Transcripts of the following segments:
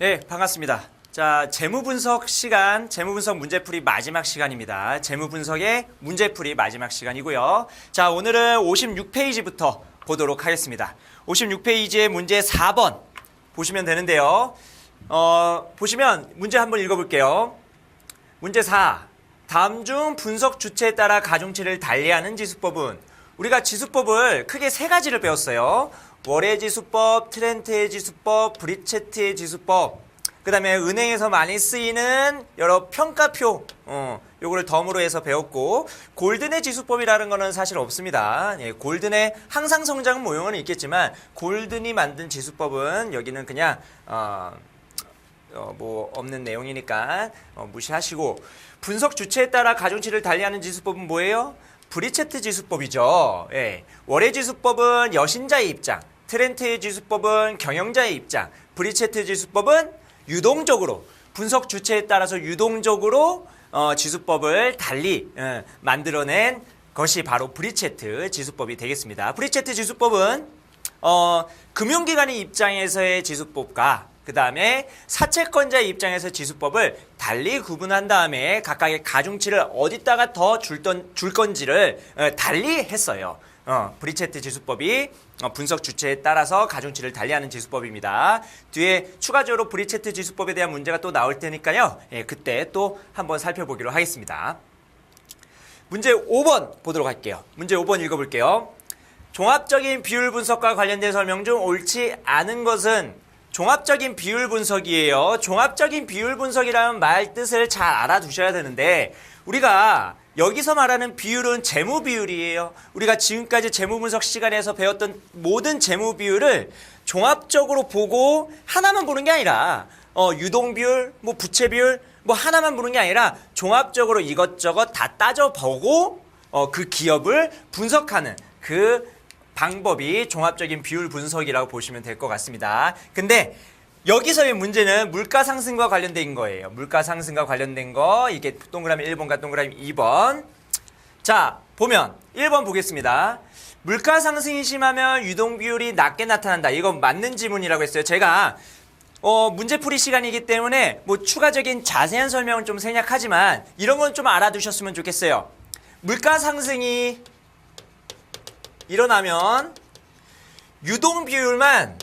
네, 반갑습니다. 자, 재무 분석 시간, 재무 분석 문제풀이 마지막 시간입니다. 재무 분석의 문제풀이 마지막 시간이고요. 자, 오늘은 56페이지부터 보도록 하겠습니다. 56페이지의 문제 4번 보시면 되는데요. 어, 보시면 문제 한번 읽어볼게요. 문제 4. 다음 중 분석 주체에 따라 가중치를 달리하는 지수법은 우리가 지수법을 크게 세 가지를 배웠어요. 월의 지수법, 트렌트의 지수법, 브리체트의 지수법. 그 다음에 은행에서 많이 쓰이는 여러 평가표, 어, 요거를 덤으로 해서 배웠고 골든의 지수법이라는 거는 사실 없습니다. 예, 골든의 항상 성장 모형은 있겠지만 골든이 만든 지수법은 여기는 그냥 어, 어, 뭐 없는 내용이니까 어, 무시하시고 분석 주체에 따라 가중치를 달리하는 지수법은 뭐예요? 브리체트 지수법이죠. 예. 월의 지수법은 여신자의 입장, 트렌트의 지수법은 경영자의 입장, 브리체트 지수법은 유동적으로 분석 주체에 따라서 유동적으로 어, 지수법을 달리 예, 만들어낸 것이 바로 브리체트 지수법이 되겠습니다. 브리체트 지수법은 어, 금융기관의 입장에서의 지수법과 그 다음에 사채권자의 입장에서 지수법을 달리 구분한 다음에 각각의 가중치를 어디다가 더 줄 줄 건지를 어, 달리 했어요. 어, 브리체트 지수법이 어, 분석 주체에 따라서 가중치를 달리하는 지수법입니다. 뒤에 추가적으로 브리체트 지수법에 대한 문제가 또 나올 테니까요. 예, 그때 또 한번 살펴보기로 하겠습니다. 문제 5번 보도록 할게요. 문제 5번 읽어볼게요. 종합적인 비율 분석과 관련된 설명 중 옳지 않은 것은 종합적인 비율 분석이에요. 종합적인 비율 분석이라는 말 뜻을 잘 알아두셔야 되는데 우리가 여기서 말하는 비율은 재무 비율이에요. 우리가 지금까지 재무 분석 시간에서 배웠던 모든 재무 비율을 종합적으로 보고 하나만 보는 게 아니라 어, 유동 비율, 뭐 부채 비율, 뭐 하나만 보는 게 아니라 종합적으로 이것저것 다 따져보고 어, 그 기업을 분석하는 그 방법이 종합적인 비율 분석이라고 보시면 될 것 같습니다. 근데 여기서의 문제는 물가 상승과 관련된 거예요. 물가 상승과 관련된 거 이게 동그라미 1번과 동그라미 2번. 자, 보면 1번 보겠습니다. 물가 상승이 심하면 유동 비율이 낮게 나타난다. 이건 맞는 지문이라고 했어요. 제가 어, 문제풀이 시간이기 때문에 뭐 추가적인 자세한 설명은 좀 생략하지만 이런 건 좀 알아두셨으면 좋겠어요. 물가 상승이 일어나면 유동 비율만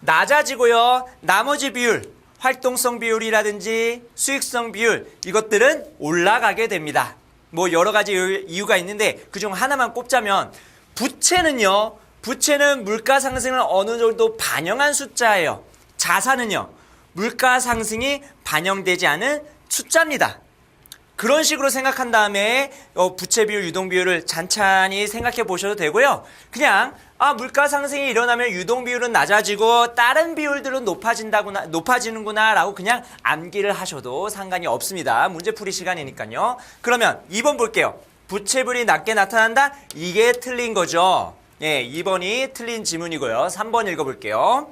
낮아지고요. 나머지 비율, 활동성 비율이라든지 수익성 비율 이것들은 올라가게 됩니다. 뭐 여러 가지 이유가 있는데 그중 하나만 꼽자면 부채는요. 부채는 물가 상승을 어느 정도 반영한 숫자예요. 자산은요. 물가 상승이 반영되지 않은 숫자입니다. 그런 식으로 생각한 다음에 어, 부채 비율, 유동 비율을 잔찬히 생각해 보셔도 되고요. 그냥 아 물가 상승이 일어나면 유동 비율은 낮아지고 다른 비율들은 높아진다구나 높아지는구나라고 그냥 암기를 하셔도 상관이 없습니다. 문제풀이 시간이니까요. 그러면 2번 볼게요. 부채 비율이 낮게 나타난다. 이게 틀린 거죠. 예, 2번이 틀린 지문이고요. 3번 읽어볼게요.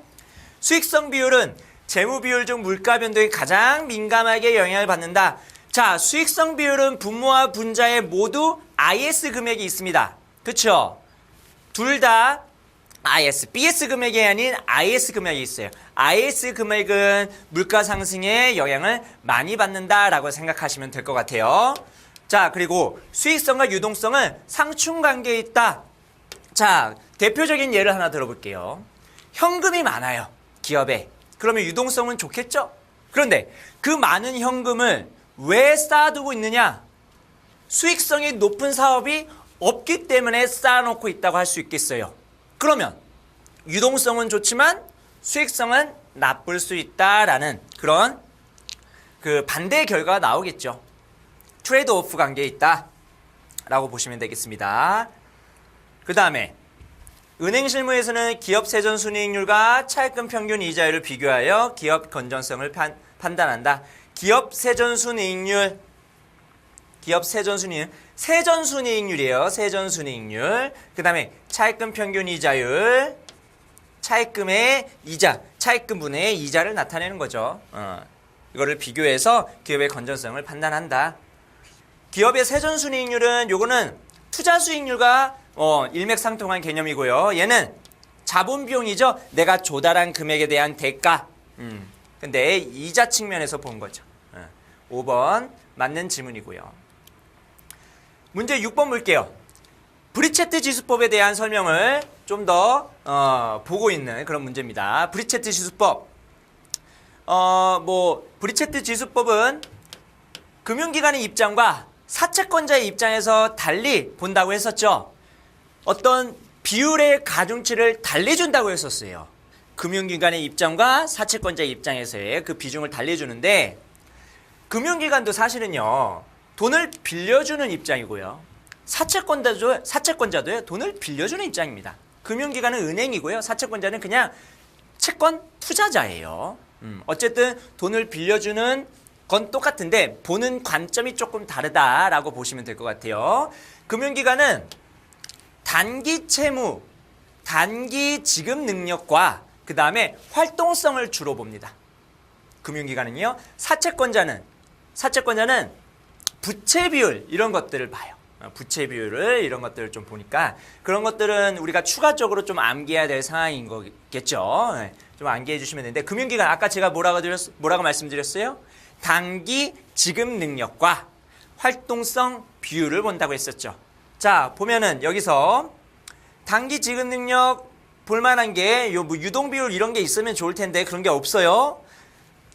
수익성 비율은 재무 비율 중 물가 변동에 가장 민감하게 영향을 받는다. 자, 수익성 비율은 분모와 분자에 모두 IS 금액이 있습니다. 그쵸? 둘 다 IS, BS 금액이 아닌 IS 금액이 있어요. IS 금액은 물가 상승에 영향을 많이 받는다라고 생각하시면 될 것 같아요. 자, 그리고 수익성과 유동성은 상충 관계에 있다. 자, 대표적인 예를 하나 들어볼게요. 현금이 많아요. 기업에. 그러면 유동성은 좋겠죠? 그런데 그 많은 현금을 왜 쌓아두고 있느냐? 수익성이 높은 사업이 없기 때문에 쌓아놓고 있다고 할 수 있겠어요. 그러면 유동성은 좋지만 수익성은 나쁠 수 있다라는 그런 그 반대의 결과가 나오겠죠. 트레이드 오프 관계에 있다 라고 보시면 되겠습니다. 그 다음에 은행 실무에서는 기업 세전 순이익률과 차입금 평균 이자율을 비교하여 기업 건전성을 판, 판단한다. 기업 세전순이익률 기업 세전순이익 세전순이익률이에요. 세전순이익률. 그 다음에 차입금 평균 이자율 차입금의 이자 차입금분의 이자를 나타내는 거죠. 어. 이거를 비교해서 기업의 건전성을 판단한다. 기업의 세전순이익률은 요거는 투자 수익률과 어, 일맥상통한 개념이고요. 얘는 자본 비용이죠. 내가 조달한 금액에 대한 대가. 음. 근데 이자 측면에서 본 거죠. 어. 5번 맞는 질문이고요. 문제 6번 볼게요. 브리체트 지수법에 대한 설명을 좀더 어, 보고 있는 그런 문제입니다. 브리체트 지수법. 어, 뭐 브리체트 지수법은 금융기관의 입장과 사채권자의 입장에서 달리 본다고 했었죠. 어떤 비율의 가중치를 달리 준다고 했었어요. 금융기관의 입장과 사채권자의 입장에서의 그 비중을 달리 주는데 금융기관도 사실은요 돈을 빌려주는 입장이고요 사채권자도 사채권자도요 돈을 빌려주는 입장입니다. 금융기관은 은행이고요 사채권자는 그냥 채권 투자자예요. 음, 어쨌든 돈을 빌려주는 건 똑같은데 보는 관점이 조금 다르다라고 보시면 될 것 같아요. 금융기관은 단기 채무, 단기 지급 능력과 그 다음에 활동성을 주로 봅니다. 금융기관은요. 사채권자는 사채권자는 부채 비율 이런 것들을 봐요. 어, 부채 비율을 이런 것들을 좀 보니까 그런 것들은 우리가 추가적으로 좀 암기해야 될 상황인 거겠죠. 네, 좀 암기해 주시면 되는데 금융기관 아까 제가 뭐라고 드렸 뭐라고 말씀드렸어요? 단기 지급 능력과 활동성 비율을 본다고 했었죠. 자 보면은 여기서 단기 지급 능력 볼만한 게 요 뭐 유동 비율 이런 게 있으면 좋을 텐데 그런 게 없어요.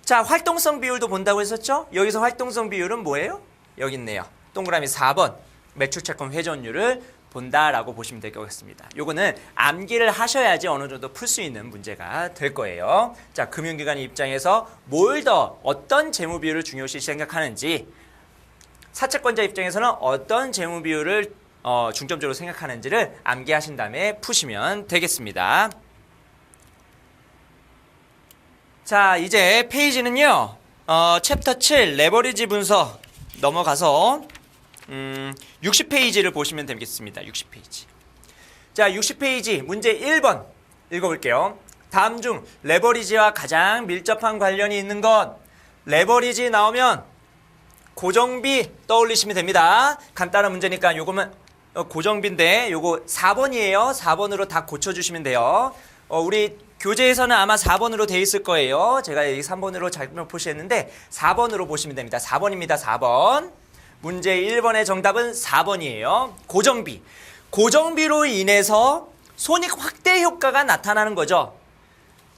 자, 활동성 비율도 본다고 했었죠? 여기서 활동성 비율은 뭐예요? 여기 있네요. 동그라미 4번. 매출 채권 회전율을 본다라고 보시면 될 것 같습니다. 요거는 암기를 하셔야지 어느 정도 풀 수 있는 문제가 될 거예요. 자, 금융기관 입장에서 뭘 더 어떤 재무 비율을 중요시 생각하는지 사채권자 입장에서는 어떤 재무 비율을 어, 중점적으로 생각하는지를 암기하신 다음에 푸시면 되겠습니다. 자, 이제 페이지는요. 어, 챕터 7 레버리지 분석 넘어가서 음, 60페이지를 보시면 되겠습니다. 60페이지. 자, 60페이지 문제 1번 읽어 볼게요. 다음 중 레버리지와 가장 밀접한 관련이 있는 것 레버리지 나오면 고정비 떠올리시면 됩니다. 간단한 문제니까 요거면 어, 고정비인데 요거 4번이에요. 4번으로 다 고쳐 주시면 돼요. 어, 우리 교재에서는 아마 4번으로 돼 있을 거예요. 제가 여기 3번으로 잘못 표시했는데 4번으로 보시면 됩니다. 4번입니다. 4번. 문제 1번의 정답은 4번이에요. 고정비. 고정비로 인해서 손익 확대 효과가 나타나는 거죠.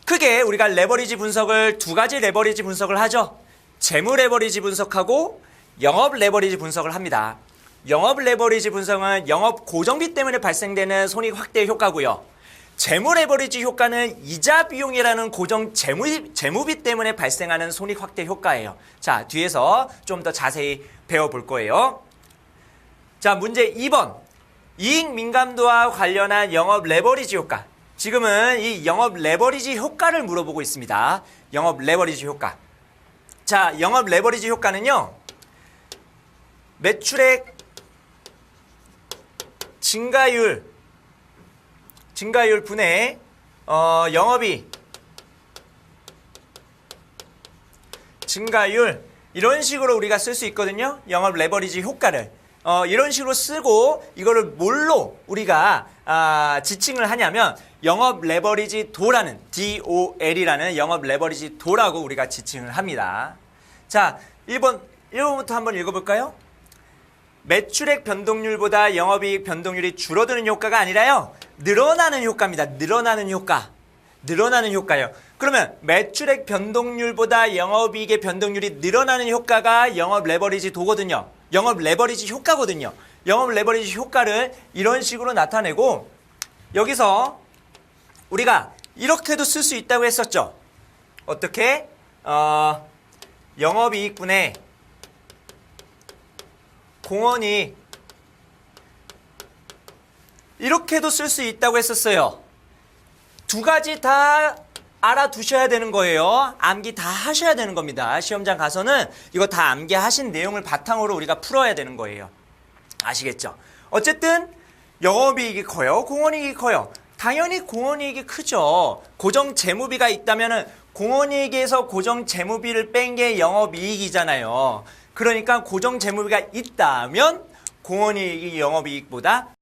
크게 우리가 레버리지 분석을 두 가지 레버리지 분석을 하죠. 재무 레버리지 분석하고 영업 레버리지 분석을 합니다. 영업 레버리지 분석은 영업 고정비 때문에 발생되는 손익 확대 효과고요. 재무 레버리지 효과는 이자 비용이라는 고정 재무, 재무비 때문에 발생하는 손익 확대 효과예요. 자, 뒤에서 좀 더 자세히 배워볼 거예요. 자, 문제 2번. 이익 민감도와 관련한 영업 레버리지 효과. 지금은 이 영업 레버리지 효과를 물어보고 있습니다. 영업 레버리지 효과. 자, 영업 레버리지 효과는요. 매출액 증가율 증가율 분의 어, 영업이 증가율 이런 식으로 우리가 쓸 수 있거든요. 영업 레버리지 효과를 어, 이런 식으로 쓰고 이거를 뭘로 우리가 아, 지칭을 하냐면 영업 레버리지 도라는 DOL이라는 영업 레버리지 도라고 우리가 지칭을 합니다. 자, 1번 1번부터 한번 읽어볼까요? 매출액 변동률보다 영업이익 변동률이 줄어드는 효과가 아니라요. 늘어나는 효과입니다. 늘어나는 효과. 늘어나는 효과요. 그러면 매출액 변동률보다 영업이익의 변동률이 늘어나는 효과가 영업 레버리지 도거든요. 영업 레버리지 효과거든요. 영업 레버리지 효과를 이런 식으로 나타내고 여기서 우리가 이렇게도 쓸 수 있다고 했었죠. 어떻게? 어, 영업이익분의 공원이 이렇게도 쓸 수 있다고 했었어요. 두 가지 다 알아두셔야 되는 거예요. 암기 다 하셔야 되는 겁니다. 시험장 가서는 이거 다 암기하신 내용을 바탕으로 우리가 풀어야 되는 거예요. 아시겠죠? 어쨌든 영업이익이 커요. 공원이익이 커요. 당연히 공원이익이 크죠. 고정 재무비가 있다면은 공원이익에서 고정 재무비를 뺀 게 영업이익이잖아요. 그러니까 고정 재무비가 있다면 공원이익이 영업이익보다